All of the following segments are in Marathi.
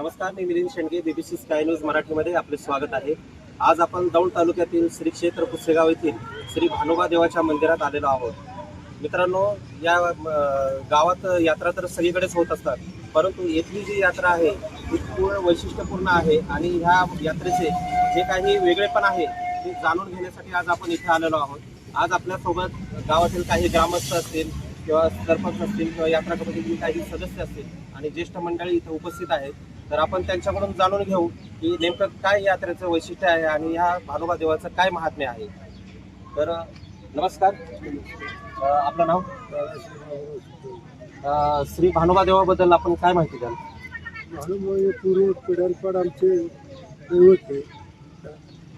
नमस्कार मी Milind Shendge BBC sky news मराठीमध्ये आपले स्वागत आहे. आज आपण दौंड तालुक्यातील श्री क्षेत्र पुसेगाव येथील श्री भानुबा देवाच्या मंदिरात आलेलो आहोत. मित्रांनो या गावात यात्रा तर सगळीकडेच होत असतात परंतु येथली जी यात्रा आहे ती पूर्ण वैशिष्ट्यपूर्ण आहे आणि ह्या यात्रेचे जे काही वेगळेपण आहे ते जाणून घेण्यासाठी आज आपण इथे आलेलो आहोत. आज आपल्यासोबत गावातील काही ग्रामस्थ असतील किंवा सरपंच असतील किंवा यात्रा कमिटीतील काही सदस्य असतील आणि ज्येष्ठ मंडळी इथे उपस्थित आहेत. तर आपण त्यांच्याकडून जाणून घेऊ की नेमकं काय यात्रेचं वैशिष्ट्य आहे आणि ह्या भानोबा देवाचं काय महात्म्य आहे. तर नमस्कार. आपलं नाव? श्री भानोबा देवाबद्दल आपण काय माहिती द्याल? महानुभाव पूर्व पिढ्यांपड आमचे दैवत आहे.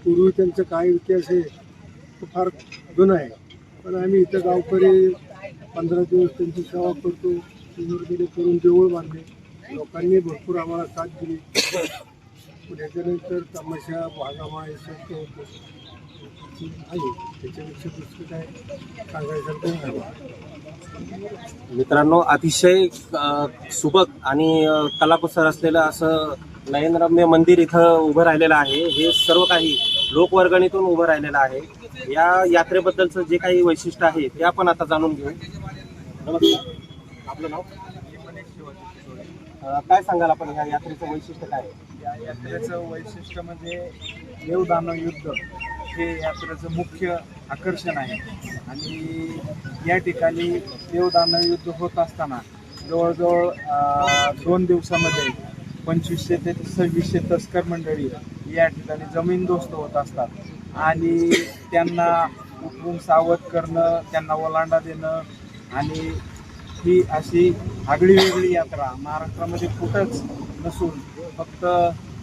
पूर्वी त्यांचा काय इतिहास आहे तो फार जुना आहे. पण आम्ही इथं गावकरी पंधरा दिवस त्यांची सेवा करतो. करून देऊळ बांधले. लोकांनी भरपूर आम्हाला साथ दिली. त्याच्यानंतर तमाशा भागामा हे सगळं आहे. त्याच्यापेक्षा दुसरं काय सांगायसारखं नाही मित्रांनो अतिशय अ, सुबक आणि अ, कलाकुसर असलेलं असं नयनरम्य मंदिर इथं उभं राहिलेलं आहे. हे सर्व काही लोकवर्गणीतून उभं राहिलेलं आहे. या यात्रेबद्दलचं जे काही वैशिष्ट्य आहे ते आपण आता जाणून घेऊ. नमस्कार. आपलं नाव? काय सांगाल आपण? ह्या यात्रेचं वैशिष्ट्य काय? आहे? या यात्रेचं वैशिष्ट्य म्हणजे देवदानव युद्ध हे यात्रेचं मुख्य आकर्षण आहे. आणि या ठिकाणी देवदानव युद्ध होत असताना जवळजवळ दोन दिवसामध्ये पंचवीसशे ते सव्वीसशे तस्कर मंडळी या ठिकाणी जमीनदोस्त होत असतात. आणि त्यांना उठवून सावध करणं त्यांना ओलांडा देणं आणि ही अशी आगळी वेगळी यात्रा महाराष्ट्रामध्ये कुठंच नसून फक्त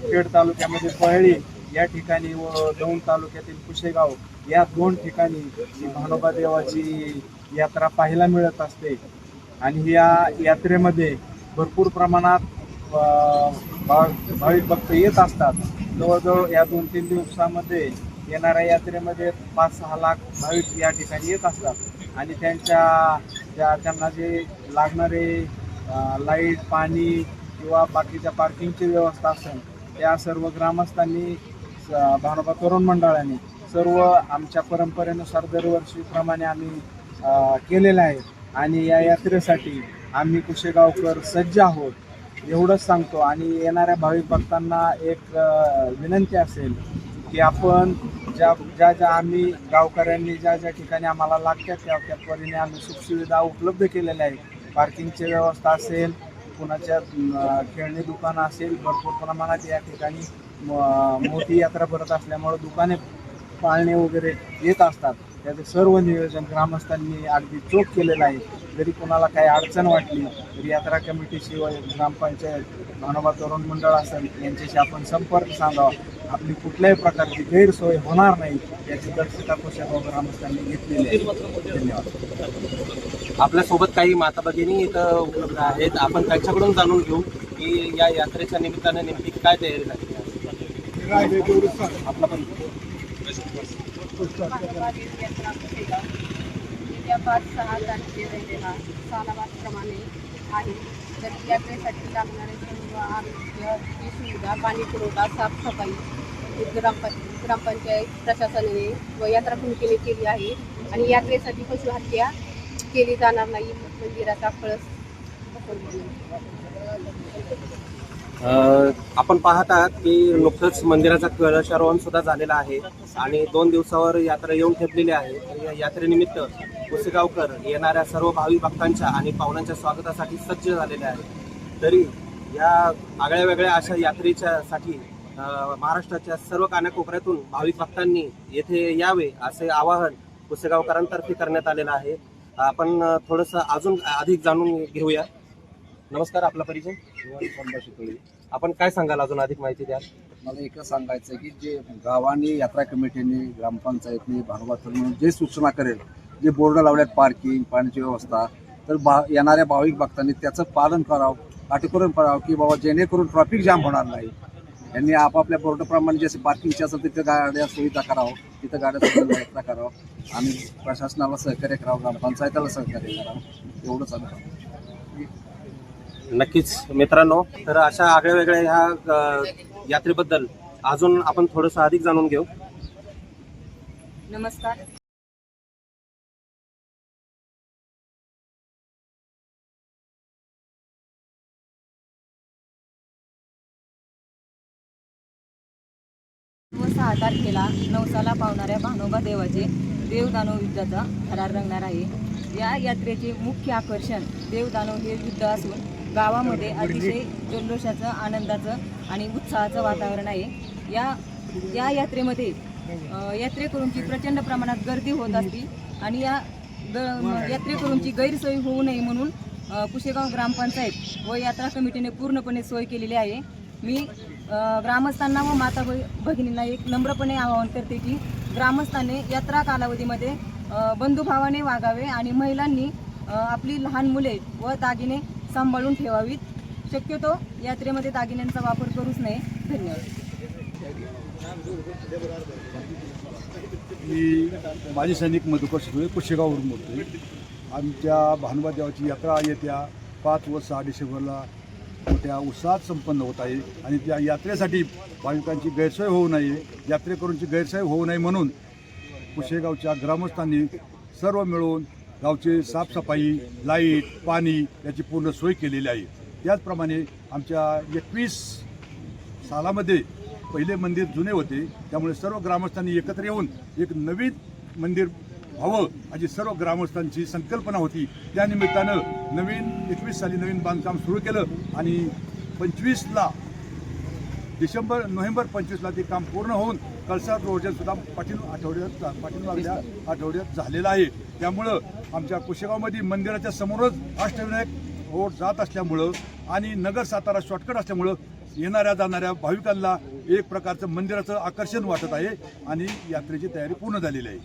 खेड तालुक्यामध्ये पळळी या ठिकाणी व दौंड तालुक्यातील कुशेगाव या दोन ठिकाणी ही भानोबा देवाची यात्रा पाहायला मिळत असते. आणि या यात्रेमध्ये भरपूर प्रमाणात भाविक भक्त येत असतात. जवळजवळ या दोन तीन दिवसामध्ये येणाऱ्या यात्रेमध्ये पाच सहा लाख भाविक या ठिकाणी येत असतात. आणि त्यांच्या त्या त्यांना जे लागणारे लाइट पाणी किंवा बाकीच्या पार्किंगची व्यवस्था असेल त्या सर्व ग्रामस्थांनी स- भानोबा तरुण मंडळाने सर्व आमच्या परंपरेनुसार दरवर्षीप्रमाणे आम्ही केलेलं आहे. आणि या यात्रेसाठी आम्ही कुशेगावकर सज्ज आहोत एवढंच सांगतो. आणि येणाऱ्या भाविक भक्तांना एक विनंती असेल की आपण ज्या ज्या ज्या आम्ही गावकऱ्यांनी ज्या ज्या ठिकाणी आम्हाला लागतात त्या त्या परीने आम्ही सुखसुविधा उपलब्ध केलेल्या आहेत. पार्किंगची व्यवस्था असेल कुणाच्या खेळणी दुकानं असेल भरपूर प्रमाणात या ठिकाणी म- मोठी यात्रा भरत असल्यामुळे दुकाने पाळणे वगैरे येत असतात. त्याचं सर्व नियोजन ग्रामस्थांनी अगदी चोख केलेलं आहे. जरी कोणाला काही अडचण वाटली तरी यात्रा कमिटीशी व ग्रामपंचायत भानोबा तरुण मंडळ असेल यांच्याशी आपण संपर्क सांगावा आपली कुठल्याही प्रकारची गैरसोय होणार नाही याची दक्षता कुशल ग्रामस्थांनी घेतलेली आहे. धन्यवाद. आपल्यासोबत काही माता भगिनी इथं उपलब्ध आहेत. आपण त्यांच्याकडून जाणून घेऊ की या यात्रेच्या निमित्ताने नेमकी काय तयारी लागली. आपला पण. पाच सहा तारखेला सालाबादप्रमाणे आहे. तर यात्रेसाठी लागणारे सर्व आरोग्य ही सुविधा पाणी पुरवठा साफसफाई ग्रामपंच ग्रामपं ग्रामपंचायत प्रशासनाने व यात्रा कमिटीने केली आहे. आणि यात्रेसाठी पशुहत्या केली जाणार नाही. मंदिराचा कळस आपण पाहत आहात की नुकतंच मंदिराचा कलशारोहण सुद्धा झालेला आहे. आणि दोन दिवसावर यात्रा येऊन ठेपलेली आहे. तर या यात्रेनिमित्त कुसेगावकर येणाऱ्या सर्व भाविक भक्तांच्या आणि पाहुण्यांच्या स्वागतासाठी सज्ज झालेले आहेत. तरी या आगळ्या वेगळ्या अशा यात्रेच्या साठी अ, महाराष्ट्राच्या सर्व कानाकोपऱ्यातून भाविक भक्तांनी येथे यावे असे आवाहन कुसेगावकरांतर्फे करण्यात आलेलं आहे. आपण थोडंसं अजून अधिक जाणून घेऊया. नमस्कार आपला परिचय? आपण काय सांगाल अजून अधिक माहिती द्या मला एकच सांगायचं आहे की जे गावाने यात्रा कमिटीने ग्रामपंचायतने म्हणून जे सूचना करेल जे बोर्ड लावल्यात पार्किंग पाण्याची व्यवस्था तर बा येणाऱ्या भाविक भक्तांनी त्याचं पालन करावं काटेकोरून करावं की बाबा जेणेकरून ट्रॅफिक जाम होणार नाही. यांनी आपापल्या बोर्डप्रमाणे जसे पार्किंगची असेल तिथं गाड्या सुविधा करावं तिथं गाड्या सुविधा व्यवस्था करावं आणि प्रशासनाला सहकार्य करावं ग्रामपंचायताला सहकार्य करावं एवढंच आम्ही नक्कीच मित्रांनो तर अशा आगळ्या वेगळ्या ह्या यात्रेबद्दल अजून आपण थोडंसं अधिक जाणून घेऊ. नमस्कार. सहा तारखेला नवसाला पावणाऱ्या भानोबा देवाचे देवदानव युद्धाचा थरार रंगणार आहे. या यात्रेचे मुख्य आकर्षण देवदानव हे युद्ध असून गावामध्ये अतिशय जल्लोषाचं आनंदाचं आणि उत्साहाचं वातावरण आहे. या या यात्रेमध्ये यात्रेकरूंची प्रचंड प्रमाणात गर्दी होत असते आणि या ग- यात्रेकरूंची गैरसोय होऊ नये म्हणून अ, पुशेगाव ग्रामपंचायत व यात्रा कमिटीने पूर्णपणे सोय केलेली आहे. मी ग्रामस्थांना व माता भगिनींना एक नम्रपणे आवाहन करते की ग्रामस्थांनी यात्रा कालावधीमध्ये बंधुभावाने वागावे आणि महिलांनी आपली लहान मुले व दागिने सांभाळून ठेवावीत. शक्यतो यात्रेमध्ये दागिन्यांचा वापर करूच नये. धन्यवाद. मी माजी सैनिक मधुकर सुरे कुशेगाववरून बोलतो आमच्या भानुबा देवाची यात्रा येत्या पाच व सहा डिसेंबरला मोठ्या उत्साहात संपन्न होत आहे आणि त्या यात्रेसाठी भाविकांची गैरसोय होऊ नये यात्रेकरूंची गैरसोय होऊ नये म्हणून कुशेगावच्या ग्रामस्थांनी सर्व मिळून गावची साफसफाई लाइट पाणी याची पूर्ण सोय केलेली आहे. त्याचप्रमाणे आमच्या एकवीस सालामध्ये पहिले मंदिर जुने होते त्यामुळे सर्व ग्रामस्थांनी एकत्र येऊन एक नवीन मंदिर व्हावं अशी सर्व ग्रामस्थांची संकल्पना होती. त्या निमित्तानं नवीन एकवीस साली नवीन बांधकाम सुरू केलं आणि पंचवीसला डिसेंबर नोव्हेंबर पंचवीसला ते काम पूर्ण होऊन कळसात रोजन सुद्धा पाटील आठवड्यात पाठीमागल्या आठवड्यात झालेलं आहे. त्यामुळं आमच्या कुशेगावमध्ये मंदिराच्या समोरच अष्टविनायक रोड जात असल्यामुळं आणि नगर सातारा शॉर्टकट असल्यामुळं येणाऱ्या जाणाऱ्या भाविकांना एक प्रकारचं मंदिराचं आकर्षण वाटत आहे आणि यात्रेची तयारी पूर्ण झालेली आहे.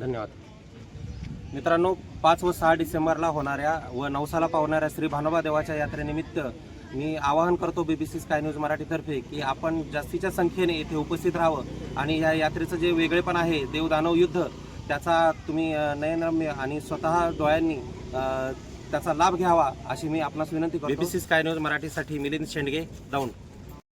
धन्यवाद. मित्रांनो पाच व सहा डिसेंबरला होणाऱ्या व नवसाला पावणाऱ्या श्री भानोबा देवाच्या यात्रेनिमित्त मी आवाहन करतो बी बी स्काय न्यूज मराठीतर्फे की आपण जास्तीच्या संख्येने येथे उपस्थित राहावं आणि या यात्रेचं जे वेगळेपण आहे देवदानव युद्ध त्याचा तुम्ही नयनरम्य आणि स्वतः डोळ्यांनी त्याचा लाभ घ्यावा अशी मी आपणास विनंती करतो. बी बी स्काय न्यूज मराठीसाठी मिलिंद शेंडगे दौंड